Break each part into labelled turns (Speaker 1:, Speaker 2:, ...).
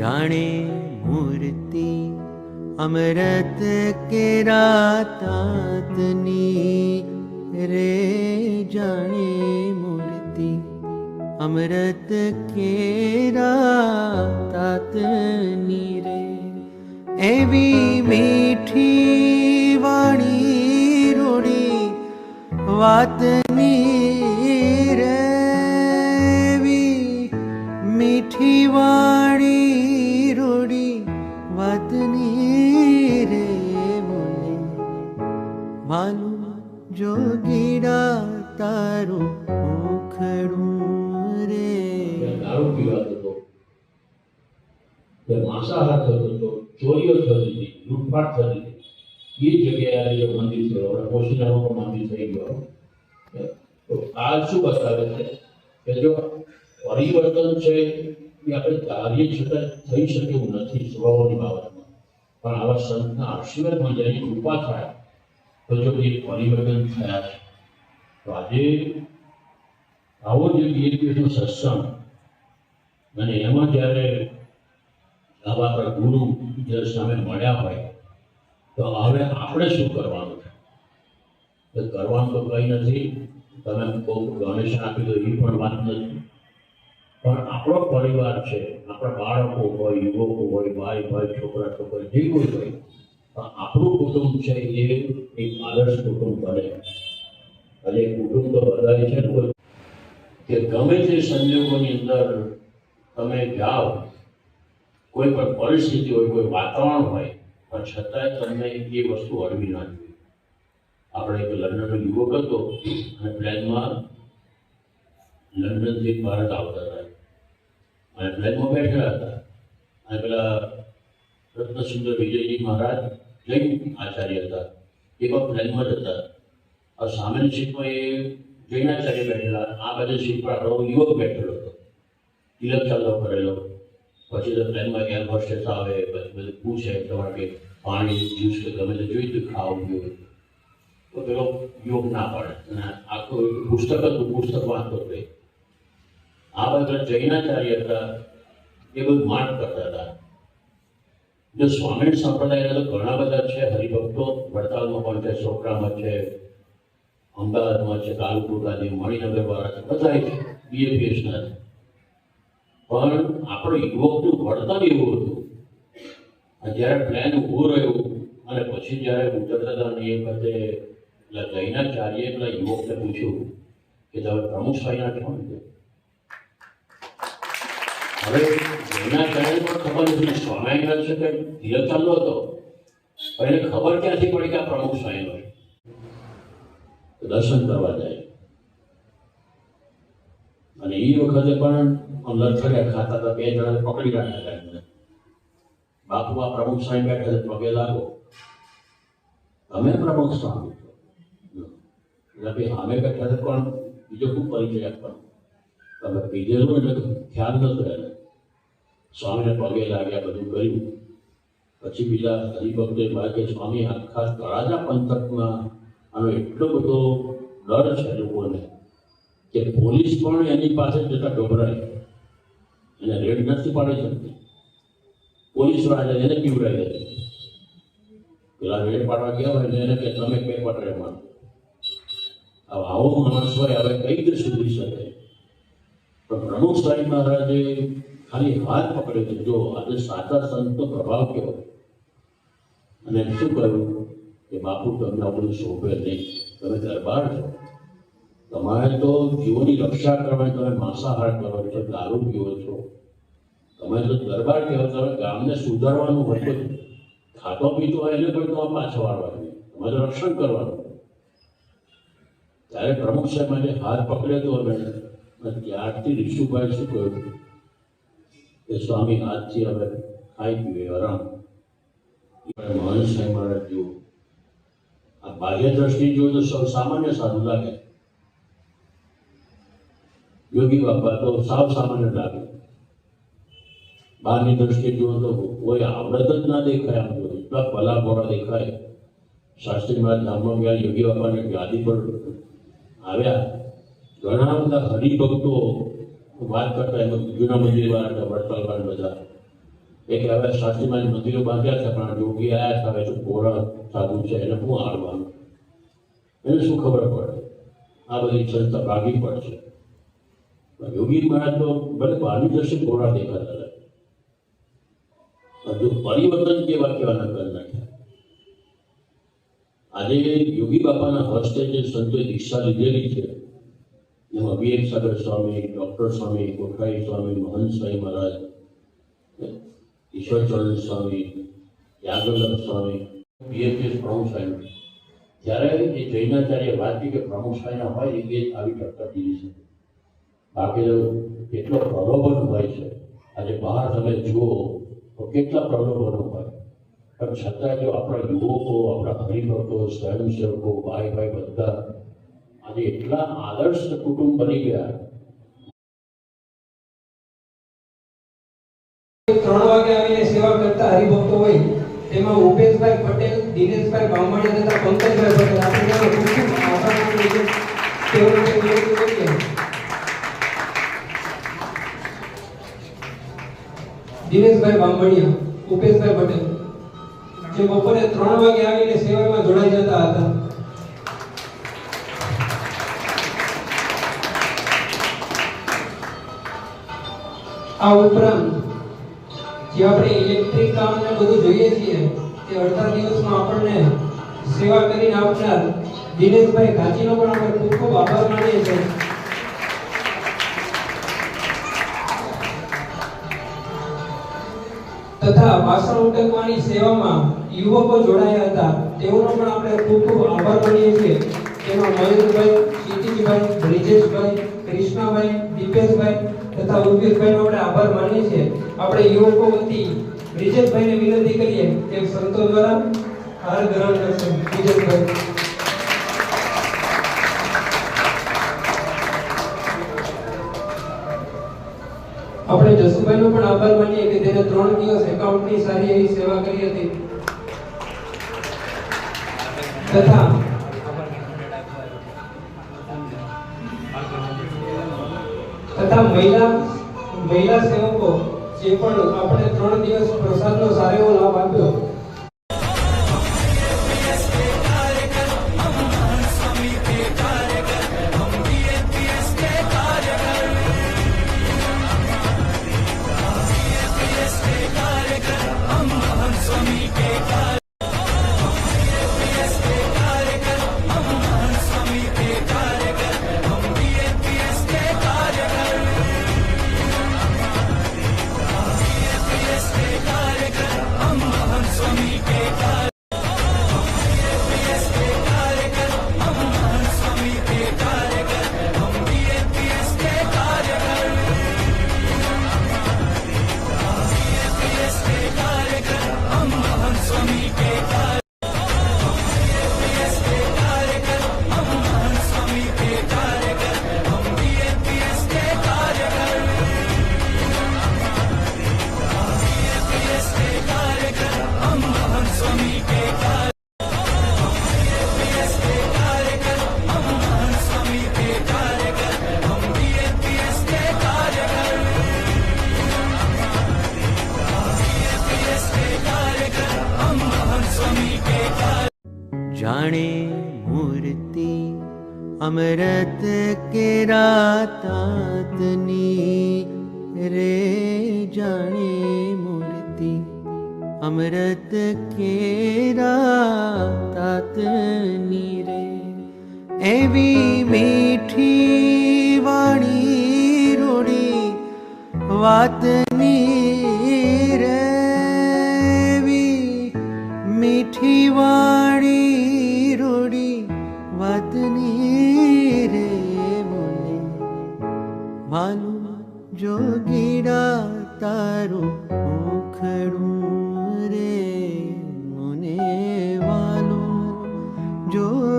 Speaker 1: જાણે મૂર્તિ અમૃત કેરા તાતની રે જાણે મૂર્તિ અમૃત કેરા તાતની રે. એવી મીઠી વાણી રૂડી વાતની
Speaker 2: હતી થતી એ જગ્યાએ આજે જે મંદિર થયો મોશીનામાં પણ મંદિર થઈ ગયો તો આ શું બતાવે છે કે જો પરિવર્તન છે એ આપણે કાર્ય છતાં થઈ શકે એવું નથી સ્વભાવની બાબતમાં. પણ આવા સંતના આશીર્વાદમાં જ્યારે કૃપા થાય, તો જો એ પરિવર્તન થયા છે, તો આજે આવો જે બે દિવસનો સત્સંગ, અને એમાં જ્યારે આવા આપણા ગુરુ જ્યારે સામે મળ્યા હોય તો હવે આપણે શું કરવાનું છે? કરવાનું તો કંઈ નથી. તમે બહુ ડોનેશન આપી દો એ પણ વાત નથી. પણ આપણો પરિવાર છે, આપણા બાળકો હોય, યુવકો હોય, ભાઈ ભાઈ, છોકરા, છોકરી, જે કોઈ હોય પણ આપણું કુટુંબ છે એ એક આદર્શ કુટુંબ બને. અને કુટુંબ તો બધાય છે ને કે ગમે તે સંજોગોની અંદર તમે જાઓ, કોઈ પણ પરિસ્થિતિ હોય, કોઈ વાતાવરણ હોય પણ છતાંય તમને એ વસ્તુ અડવી ના જોઈએ. આપણે એક લંડનનો યુવક હતો અને પ્લેનમાં લંડનથી ભારત આવતા હતા. અને પ્લેનમાં બેઠેલા હતા. અને પેલા રત્નસુંદર વિજયજી મહારાજ જૈન આચાર્ય હતા. એ પણ પ્લેનમાં જ હતા. આ સામેની સીટમાં એ જૈનાચાર્ય બેઠેલા. આ બાજુ સીટ પર આપણો યુવક બેઠેલો હતો. તિલક ચાલતો કરેલો પછી તો ટ્રેનમાં એર હોસ્ટેસ આવે, પછી બધું પૂછે તમારે કે પાણી જ્યુસ કે ગમે તે જોઈતું ખાવું જોઈએ તો પેલો યોગ ના પાડે. અને આખું પુસ્તક હતું, પુસ્તક વાંચતો હતો આ બધા જૈનાચાર્ય હતા, એ બધું માન કરતા હતા. જો સ્વામી સંપ્રદાયના તો ઘણા બધા છે, હરિભક્તો, વડતાલમાં પણ છે છોકરામાં છે, અમદાવાદમાં છે કાલુપુર ગાંધી મણિનગર વાળા છે બધા બીએપીએસના છે. પણ આપણો યુવકનું વળતર એવું હતું. જ્યારે પ્લાન ઊભો રહ્યો અને પછી જ્યારે ઉતરતા હતા અને એ વખતે પેલા જૈનાચાર્યએ એટલા યુવકને પૂછ્યું કે તમે પ્રમુખ સ્વાઈના કેમ છો? હવે જૈનાચાર્યને પણ ખબર નથી સ્વામિનારાયણ છે કે ધીરજ ચાલુ હતો. એને ખબર ક્યાંથી પડી કે આ પ્રમુખ સ્વાઈનો છે દર્શન કરવા જાય. અને એ વખતે પણ લથડિયા ખાતા હતા બે જણા પકડી રાખ્યા હતા એમને બાપુમાં પ્રમુખ સ્વામી બેઠા છે પગે લાગો તમે પ્રમુખ સ્વામી છો એટલે ભાઈ અમે બેઠા છે પણ બીજો ખૂબ પરિચય આપવાનો તમે પીધેલું એટલે ખ્યાલ નતો એને સ્વામીને પગે લાગ્યા બધું કર્યું પછી બીજા હરિભક્તોએ વાત કે સ્વામી આખા તળાજા પંથકમાં આનો એટલો બધો ડર છે લોકોને કે પોલીસ પણ એની પાસે જતા ગભરાય એને રેડ નથી પાડે શકતી. પોલીસવાળા એને પીવડાવી દે પેલા રેડ પાડવા ગયા હોય એને કે તમે કઈ પટરે માં હવે આવો માણસ હોય, હવે કઈ રીતે સુધરી શકે? પણ પ્રમુખ સાહેબ મહારાજે ખાલી હાથ પકડ્યો છે. જો આજે સાચા સંતનો પ્રભાવ કેવો? અને શું કહ્યું? કે બાપુ, તમને આપણું શોભે નહીં. તમે દરબાર છો. તમારે તો જીવોની રક્ષા કરવાની તમે માંસાહાર કરો છો, દારૂ પીવો છો. તમે તો દરબાર કહેવો તમે ગામને સુધારવાનું હોય ખાતો પીતો હોય એને પણ તમારે પાછો વાળવાનું તમારે રક્ષણ કરવાનું. ત્યારે પ્રમુખ સાહેબ આજે હાથ પકડ્યો હતો અમે ત્યારથી ઋષુભાઈ શું કહ્યું? કે સ્વામી, આજથી હવે ખાઈ પીવે આરામ મહન સાહેબ મહારાજ જુઓ આ બાહ્ય દ્રષ્ટિ જોઈએ તો સૌ સામાન્ય સાધુ લાગે. યોગી બાપા તો સાવ સામાન્ય લાગે. બહારની દ્રષ્ટિએ જુઓ તો કોઈ આવડત જ ના દેખાય આમ તો. એટલા ભોળા દેખાય. શાસ્ત્રી મહારાજ ધામમાં ગયા, યોગી બાપાને ગાદી પર આવ્યા. ઘણા બધા હરિભક્તો વાત કરતા એમ જૂના મંદિર વાળા વડતાલ વાળા બધા. એક શાસ્ત્રી શાસ્ત્રીમાં મંદિરો બાંધ્યા છે, પણ યોગી આયા છે, હવે શું કોરા સાધુ છે, એને શું હારવાનું એને શું ખબર પડે? આ બધી સંસ્થા ભાગી પડશે. યોગી મહારાજ તો ભલે બહારની દ્રષ્ટિ કોરા દેખાતા હતા પણ જો પરિવર્તન કેવા કેવાના કરી નાખ્યા? આજે યોગી બાપાના હસ્તે જે સંતોએ દીક્ષા લીધેલી છે, એમાં વિવેક સાગર સ્વામી, ડોક્ટર સ્વામી કોઠારી સ્વામી, મહંત સ્વામી મહારાજ ઈશ્વરચરણ સ્વામી યાદવલ્લભ સ્વામી પીએચએસ પ્રમુખ સાહેબ. જ્યારે એ જૈનાચાર્ય વાત કે પ્રમુખ સાહેબના હોય, એ આવી ટક્કર દીધી છે. બાકી કેટલો પ્રલોભન હોય છે. આજે બહાર તમે જુઓ તો કેટલા પ્રલોભનો હોય પણ છતાં જો આપણા યુવકો, આપણા હરિભક્તો સ્વયંસેવકો, ભાઈ ભાઈ બધા આજે એટલા આદર્શ કુટુંબ બની ગયા.
Speaker 3: ત્રણ વાગે આવીને સેવા કરતા હરિભક્તો હોય, તેમાં ઉપેશભાઈ પટેલ, દિનેશભાઈ બામણિયા તથા પંકજભાઈ પટેલ. આપણે ખૂબ ખૂબ આભાર માનીએ દિનેશભાઈ બામણિયા ઉપેશભાઈ પટેલ, જે બપોરે ત્રણ વાગે આવીને સેવામાં જોડાઈ જતા હતા. આ ઉપરાંત, જે આપણે ઇલેક્ટ્રિક કામ ને બધું જોઈએ છીએ તે અડધા દિવસમાં આપણને સેવા કરીને આપનાર દિનેશભાઈ ઘાંચીનો પણ આપણે ખૂબ ખૂબ આભાર માનીએ છીએ. તથા વાસણ ઉટકવાની સેવામાં યુવકો જોડાયા હતા. તેઓનો પણ આપણે ખૂબ ખૂબ આભાર માનીએ છીએ. તેમાં મયુરભાઈ, ક્ષિતિજભાઈ, બ્રિજેશભાઈ, કૃષ્ણાભાઈ, દીપેશભાઈ તથા ઉર્વેશભાઈનો આપણે આભાર માનીએ છીએ. આપણે યુવકો વતી બ્રિજેશભાઈને વિનંતી કરીએ કે સંતો દ્વારા હાર ગ્રહણ કરશે. બ્રિજેશભાઈ. આપણે જસુભાઈનો પણ આભાર માનીએ કે તેને ત્રણ દિવસ એકાઉન્ટની સારી એવી સેવા કરી હતી. તથા તથા મહિલા મહિલા સેવકો જે પણ આપણે ત્રણ દિવસ પ્રસાદનો સારો એવો લાભ આપ્યો
Speaker 1: जाने मूर्ति अमृत के रातातनी रे जाने मूर्ति अमृत के रातातनी रे। एवी मीठी वाणी वाणि वात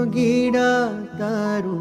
Speaker 1: ಗಿಡ ತರು